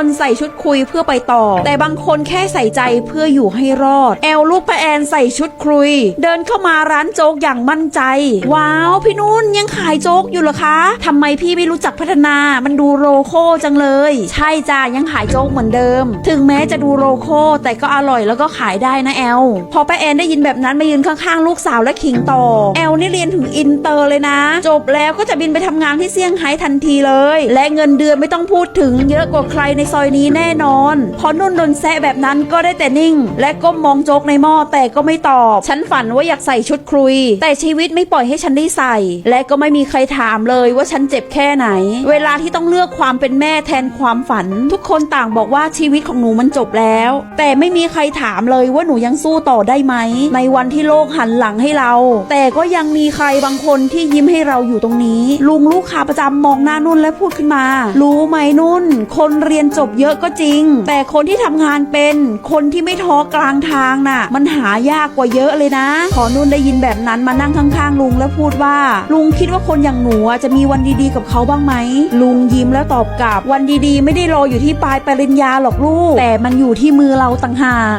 คนใส่ชุดคุยเพื่อไปต่อ แต่บางคนแค่ใส่ใจเพื่ออยู่ให้รอด แอลลูกพระแอนใส่ชุดคุย เดินเข้ามาร้านโจ๊กอย่างมั่นใจ ว้าว พี่นุ่นยังขายโจ๊กอยู่เหรอคะทำไมพี่ไม่รู้จักพัฒนา มันดูโรโคจังเลย ใช่จ้ายังขายโจ๊กเหมือนเดิม ถึงแม้จะดูโรโคแต่ก็อร่อยแล้วก็ขายได้นะแอล พอป้าแอนได้ยินแบบนั้นมายืนข้างๆ ลูกสาวและขิงต่อ แอลนี่เรียนถึงอินเตอร์เลยนะ จบแล้วก็จะบินไปทำงานที่เซี่ยงไฮ้ทันทีเลย และเงินเดือนไม่ต้องพูดถึงเยอะกว่าใครในซอยนี้แน่นอน พอนุ่นโดนแซะแบบนั้นก็ได้แต่นิ่ง และก้มมองโจ๊กในหม้อแต่ก็ไม่ตอบ ฉันฝันว่าอยากใส่ชุดครุย แต่ชีวิตไม่ปล่อยให้ฉันได้ใส่ และก็ไม่มีใครถามเลยว่าฉันเจ็บแค่ไหน เวลาที่ต้องเลือกความเป็นแม่แทนความฝัน ทุกคนต่างบอกว่าชีวิตของหนูมันจบแล้ว แต่ไม่มีใครถามเลยว่าหนูยังสู้ต่อได้ไหม ในวันที่โลกหันหลังให้เรา แต่ก็ยังมีใครบางคนที่ยิ้มให้เราอยู่ตรงนี้ ลุงลูกค้าประจำมองหน้านุ่นและพูดขึ้นมา รู้ไหมนุ่น คนเรียนจบเยอะก็จริง แต่คนที่ทำงานเป็นคนที่ไม่ท้อกลางทางน่ะ มันหายากกว่าเยอะเลยนะ ขอนุ่นได้ยินแบบนั้นมานั่งข้างๆ ลุงแล้วพูดว่า ลุงคิดว่าคนอย่างหนูจะมีวันดีๆกับเขาบ้างไหมลุงยิ้มแล้วตอบกลับวันดีๆ ไม่ได้รออยู่ที่ปลายปริญญาหรอกลูก แต่มันอยู่ที่มือเราต่างหาก